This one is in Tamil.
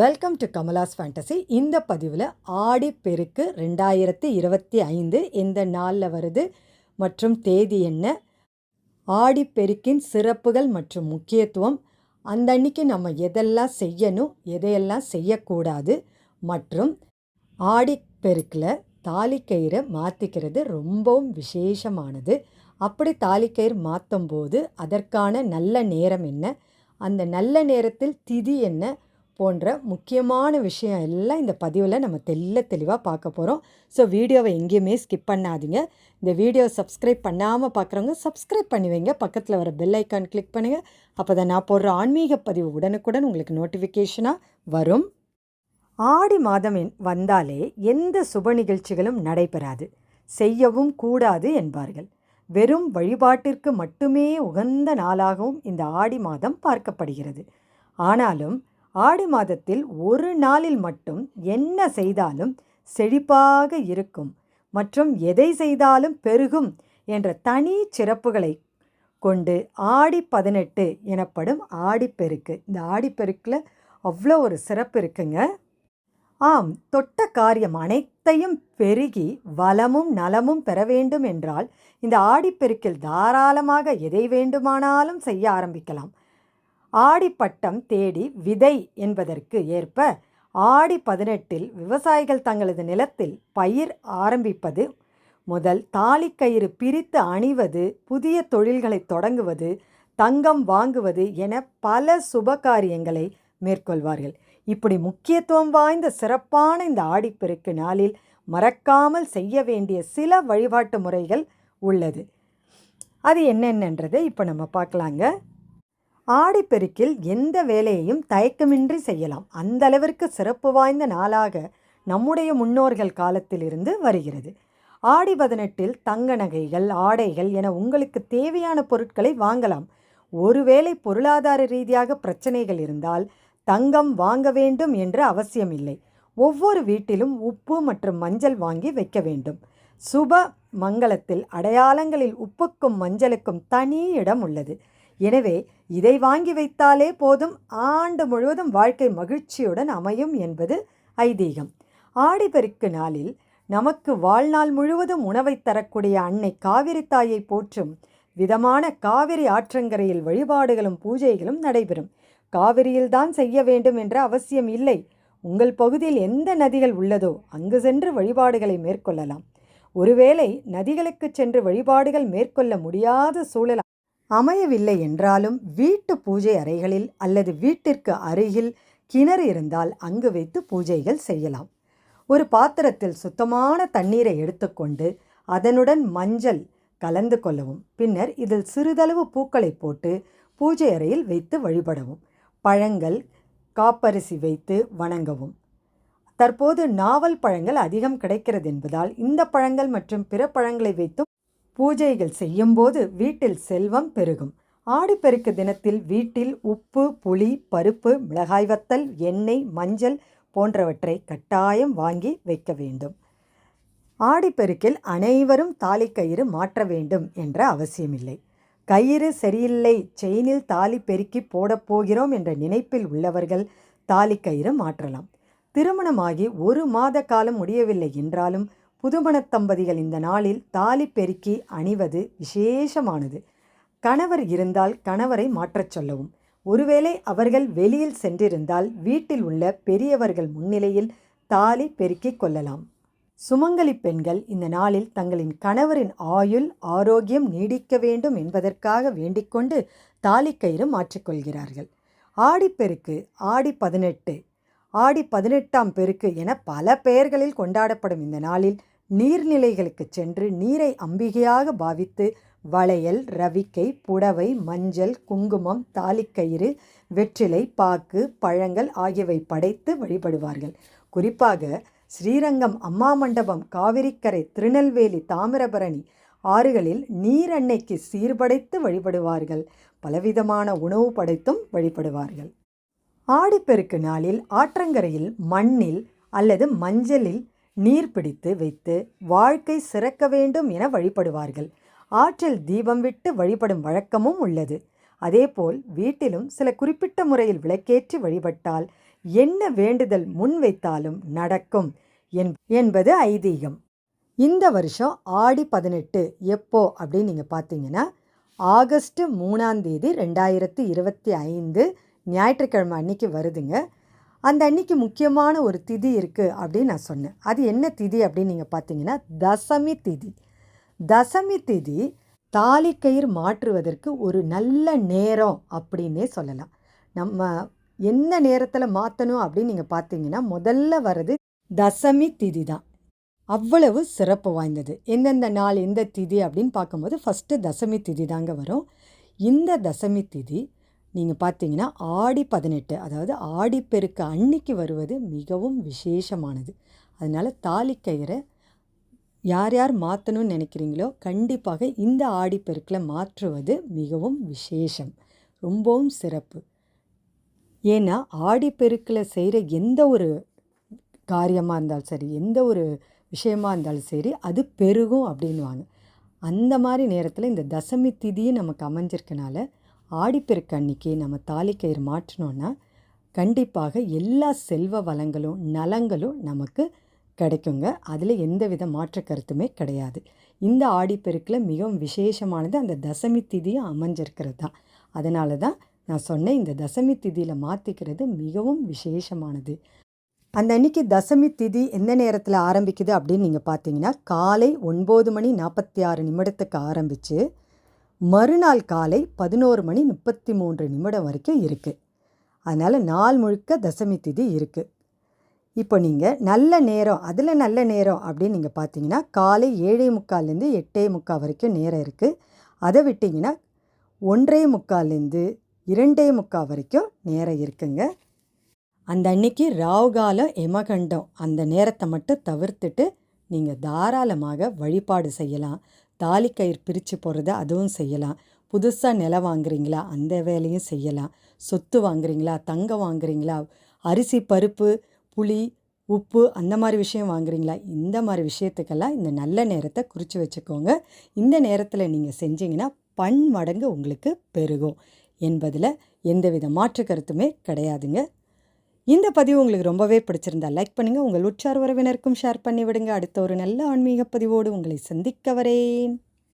வெல்கம் டு கமலாஸ் ஃபேண்டசி இந்த பதிவில் ஆடி பெருக்கு ரெண்டாயிரத்தி இருபத்தி ஐந்து இந்த நாளில் வருது மற்றும் தேதி என்ன? ஆடி பெருக்கின் சிறப்புகள் மற்றும் முக்கியத்துவம் அந்த அன்னைக்கு நம்ம எதெல்லாம் செய்யணும் எதையெல்லாம் செய்யக்கூடாது மற்றும் ஆடி பெருக்கில் தாலிக்கயிறை மாற்றிக்கிறது ரொம்பவும் விசேஷமானது. அப்படி தாலிக்கயிறு மாற்றும் போது அதற்கான நல்ல நேரம் என்ன? அந்த நல்ல நேரத்தில் திதி என்ன? போன்ற முக்கியமான விஷயம் எல்லாம் இந்த பதிவில் நம்ம தெல்ல தெளிவாக பார்க்க போகிறோம் ஸோ வீடியோவை எங்கேயுமே ஸ்கிப் பண்ணாதீங்க. இந்த வீடியோ சப்ஸ்கிரைப் பண்ணாமல் பார்க்குறவங்க சப்ஸ்கிரைப் பண்ணி வைங்க. பக்கத்தில் வர பெல் ஐக்கான் கிளிக் பண்ணுங்கள் அப்போ தான் நான் போடுற ஆன்மீக பதிவு உடனுக்குடன் உங்களுக்கு நோட்டிஃபிகேஷனாக வரும். ஆடி மாதம் வந்தாலே எந்த சுப நிகழ்ச்சிகளும் நடைபெறாது. செய்யவும் கூடாது என்பார்கள். வெறும் வழிபாட்டிற்கு மட்டுமே உகந்த நாளாகவும் இந்த ஆடி மாதம் பார்க்கப்படுகிறது. ஆனாலும் ஆடி மாதத்தில் ஒரு நாளில் மட்டும் என்ன செய்தாலும் செழிப்பாக இருக்கும். மற்றும் எதை செய்தாலும் பெருகும் என்ற தனி சிறப்புகளை கொண்டு ஆடி பதினெட்டு எனப்படும் ஆடிப்பெருக்கு. இந்த ஆடிப்பெருக்கில் அவ்வளோ ஒரு சிறப்பு இருக்குங்க. ஆம் தொட்ட காரியம் அனைத்தையும் பெருகி வளமும் நலமும் பெற வேண்டும் என்றால் இந்த ஆடிப்பெருக்கில் தாராளமாக எதை வேண்டுமானாலும் செய்ய ஆரம்பிக்கலாம். ஆடிப்பட்டம் தேடி விதை என்பதற்கு ஏற்ப ஆடி பதினெட்டில் விவசாயிகள் தங்களது நிலத்தில் பயிர் ஆரம்பிப்பது முதல் தாலிக்கயிறு பிரித்து அணிவது புதிய தொழில்களை தொடங்குவது தங்கம் வாங்குவது என பல சுபகாரியங்களை மேற்கொள்வார்கள். இப்படி முக்கியத்துவம் வாய்ந்த சிறப்பான இந்த ஆடிப்பெருக்கு நாளில் மறக்காமல் செய்ய வேண்டிய சில வழிபாட்டு முறைகள் உள்ளது. அது என்னென்னன்றதை இப்போ நம்ம பார்க்கலாங்க. ஆடிப்பெருக்கில் எந்த வேலையையும் தயக்கமின்றி செய்யலாம். அந்த அளவிற்கு சிறப்பு வாய்ந்த நாளாக நம்முடைய முன்னோர்கள் காலத்திலிருந்து வருகிறது. ஆடி பதினெட்டில் தங்க நகைகள் ஆடைகள் என உங்களுக்கு தேவையான பொருட்களை வாங்கலாம். ஒருவேளை பொருளாதார ரீதியாக பிரச்சனைகள் இருந்தால் தங்கம் வாங்க வேண்டும் என்று அவசியமில்லை. ஒவ்வொரு வீட்டிலும் உப்பு மற்றும் மஞ்சள் வாங்கி வைக்க வேண்டும். சுப மங்களத்தில் அடையாளங்களில் உப்புக்கும் மஞ்சளுக்கும் தனி இடம் உள்ளது. எனவே இதை வாங்கி வைத்தாலே போதும். ஆண்டு முழுவதும் வாழ்க்கை மகிழ்ச்சியுடன் அமையும் என்பது ஐதீகம். ஆடிப்பெருக்கு நாளில் நமக்கு வாழ்நாள் முழுவதும் உணவை தரக்கூடிய அன்னை காவிரி தாயை போற்றும் விதமான காவிரி ஆற்றங்கரையில் வழிபாடுகளும் பூஜைகளும் நடைபெறும். காவிரியில்தான் செய்ய வேண்டும் என்ற அவசியம் இல்லை. உங்கள் பகுதியில் எந்த நதிகள் உள்ளதோ அங்கு சென்று வழிபாடுகளை மேற்கொள்ளலாம். ஒருவேளை நதிகளுக்கு சென்று வழிபாடுகள் மேற்கொள்ள முடியாத சூழல் அமையவில்லை என்றாலும் வீட்டு பூஜை அறைகளில் அல்லது வீட்டிற்கு அருகில் கிணறு இருந்தால் அங்கு வைத்து பூஜைகள் செய்யலாம். ஒரு பாத்திரத்தில் சுத்தமான தண்ணீரை எடுத்துக்கொண்டு அதனுடன் மஞ்சள் கலந்து கொள்ளவும் பின்னர் இதில் சிறிதளவு பூக்களை போட்டு பூஜை அறையில் வைத்து வழிபடவும் பழங்கள் காப்பரிசி வைத்து வணங்கவும். தற்போது நாவல் பழங்கள் அதிகம் கிடைக்கிறது என்பதால் இந்த பழங்கள் மற்றும் பிற பழங்களை வைத்தும் பூஜைகள் செய்யும்போது வீட்டில் செல்வம் பெருகும். ஆடிப்பெருக்கு தினத்தில் வீட்டில் உப்பு புளி பருப்பு மிளகாய் வத்தல் எண்ணெய் மஞ்சள் போன்றவற்றை கட்டாயம் வாங்கி வைக்க வேண்டும். ஆடிப்பெருக்கில் அனைவரும் தாலிக்கயிறு மாற்ற வேண்டும் என்ற அவசியமில்லை. கயிறு சரியில்லை செயினில் தாலி பெருக்கி போடப்போகிறோம் என்ற நினைப்பில் உள்ளவர்கள் தாலிக்கயிறு மாற்றலாம். திருமணமாகி ஒரு மாத காலம் முடியவில்லை என்றாலும் புதுமணத் தம்பதிகள் இந்த நாளில் தாலி பெருக்கி அணிவது விசேஷமானது. கணவர் இருந்தால் கணவரை மாற்றச் சொல்லவும். ஒருவேளை அவர்கள் வெளியில் சென்றிருந்தால் வீட்டில் உள்ள பெரியவர்கள் முன்னிலையில் தாலி பெருக்கிக் கொள்ளலாம். சுமங்கலி பெண்கள் இந்த நாளில் தங்களின் கணவரின் ஆயுள் ஆரோக்கியம் நீடிக்க வேண்டும் என்பதற்காக வேண்டிக்கொண்டு தாலிக்கயிறு மாற்றிக்கொள்கிறார்கள் ஆடிப்பெருக்கு ஆடி பதினெட்டு. ஆடி பதினெட்டாம் பெருக்கு என பல பெயர்களில் கொண்டாடப்படும் இந்த நாளில் நீர்நிலைகளுக்கு சென்று நீரை அம்பிகையாக பாவித்து வளையல் ரவிக்கை புடவை மஞ்சள் குங்குமம் தாலிக்கயிறு வெற்றிலை பாக்கு பழங்கள் ஆகியவை படைத்து வழிபடுவார்கள். குறிப்பாக ஸ்ரீரங்கம் அம்மா மண்டபம் காவிரிக்கரை திருநெல்வேலி தாமிரபரணி ஆறுகளில் நீரன்னைக்கு சீர்படைத்து வழிபடுவார்கள். பலவிதமான உணவு படைத்தும் வழிபடுவார்கள். ஆடிப்பெருக்கு நாளில் ஆற்றங்கரையில் மண்ணில் அல்லது மஞ்சளில் நீர் பிடித்து வைத்து வாழ்க்கை சிறக்க வேண்டும் என வழிபடுவார்கள். ஆற்றில் தீபம் விட்டு வழிபடும் வழக்கமும் உள்ளது. அதேபோல் வீட்டிலும் சில குறிப்பிட்ட முறையில் விளக்கேற்றி வழிபட்டால் என்ன வேண்டுதல் முன்வைத்தாலும் நடக்கும் என் என்பது ஐதீகம். இந்த வருஷம் ஆடி பதினெட்டு எப்போ அப்படின்னு நீங்கள் பார்த்தீங்கன்னா ஆகஸ்ட் மூணாம் தேதி ரெண்டாயிரத்தி இருபத்தி ஐந்து ஞாயிற்றுக்கிழமை அன்னைக்கு வருதுங்க. அந்த அன்னைக்கு முக்கியமான ஒரு திதி இருக்குது அப்படின்னு நான் சொன்னேன். அது என்ன திதி அப்படின்னு நீங்கள் பார்த்தீங்கன்னா தசமி திதி. தசமி திதி தாலிக்கயிறு மாற்றுவதற்கு ஒரு நல்ல நேரம் அப்படின்னே சொல்லலாம். நம்ம என்ன நேரத்தில் மாற்றணும் அப்படின்னு நீங்கள் பார்த்தீங்கன்னா முதல்ல வர்றது தசமி திதி தான். அவ்வளவு சிறப்பு வாய்ந்தது. எந்தெந்த நாள் எந்த திதி அப்படின்னு பார்க்கும்போது ஃபஸ்ட்டு தசமி திதி தாங்க வரும். இந்த தசமி திதி நீங்கள் பார்த்தீங்கன்னா ஆடி பதினெட்டு அதாவது ஆடிப்பெருக்கு அன்னைக்கு வருவது மிகவும் விசேஷமானது. அதனால் தாலிக்கயிறை யார் யார் மாற்றணும்னு நினைக்கிறீங்களோ கண்டிப்பாக இந்த ஆடிப்பெருக்கில் மாற்றுவது மிகவும் விசேஷம். ரொம்பவும் சிறப்பு. ஏன்னா ஆடிப்பெருக்கில் செய்கிற எந்த ஒரு காரியமாக இருந்தாலும் சரி எந்த ஒரு விஷயமா இருந்தாலும் சரி அது பெருகும் அப்படின்வாங்க அந்த மாதிரி நேரத்தில் இந்த தசமி திதியும் நமக்கு அமைஞ்சிருக்கனால ஆடிப்பெருக்கு அன்னைக்கு நம்ம தாலிக்கயிறு மாற்றினோன்னா கண்டிப்பாக எல்லா செல்வ வளங்களும் நலங்களும் நமக்கு கிடைக்குங்க. அதில் எந்த வித மாற்று கருத்துமே கிடையாது. இந்த ஆடிப்பெருக்கில் மிகவும் விசேஷமானது அந்த தசமி திதியும் அமைஞ்சிருக்கிறது தான் அதனால தான் நான் சொன்னேன் இந்த தசமி திதியில் மாற்றிக்கிறது மிகவும் விசேஷமானது. அந்த அன்னைக்கு தசமி திதி எந்த நேரத்தில் ஆரம்பிக்குது அப்படின்னு நீங்கள் பார்த்தீங்கன்னா காலை ஒன்பது மணி நாற்பத்தி ஆறு நிமிடத்துக்கு ஆரம்பித்து மறுநாள் காலை பதினோரு மணி முப்பத்தி மூன்று நிமிடம் வரைக்கும் இருக்குது அதனால் நாள் முழுக்க தசமி திதி இருக்குது இப்போ நீங்கள் நல்ல நேரம் அதில் நல்ல நேரம் அப்படின்னு நீங்கள் பார்த்தீங்கன்னா காலை ஏழே முக்கால்லேருந்து எட்டே முக்கால் வரைக்கும் நேரம் இருக்குது அதை விட்டிங்கன்னா ஒன்றே முக்கால்லேருந்து இரண்டே முக்கால் வரைக்கும் நேரம் இருக்குங்க. அந்த அன்னைக்கு ராவுகாலம் எமகண்டம் அந்த நேரத்தை மட்டும் தவிர்த்துட்டு நீங்கள் தாராளமாக வழிபாடு செய்யலாம். தாலி கயிறு பிரித்து போடுறது அதுவும் செய்யலாம். புதுசாக நிலம் வாங்குறீங்களா? அந்த வேலையும் செய்யலாம். சொத்து வாங்குறீங்களா? தங்கம் வாங்குறீங்களா? அரிசி பருப்பு புளி உப்பு அந்த மாதிரி விஷயம் வாங்குறீங்களா? இந்த மாதிரி விஷயத்துக்கெல்லாம் இந்த நல்ல நேரத்தை குறித்து வச்சுக்கோங்க. இந்த நேரத்தில் நீங்கள் செஞ்சீங்கன்னா பன் மடங்கு உங்களுக்கு பெருகும். என்பதில் எந்தவித மாற்று கருத்துமே கிடையாதுங்க. இந்த பதிவு உங்களுக்கு ரொம்பவே பிடிச்சிருந்தா லைக் பண்ணுங்கள் உங்கள் உற்சார் உறவினருக்கும் ஷேர் பண்ணி விடுங்க அடுத்த ஒரு நல்ல ஆன்மீக பதிவோடு உங்களை சந்திக்க வரேன்.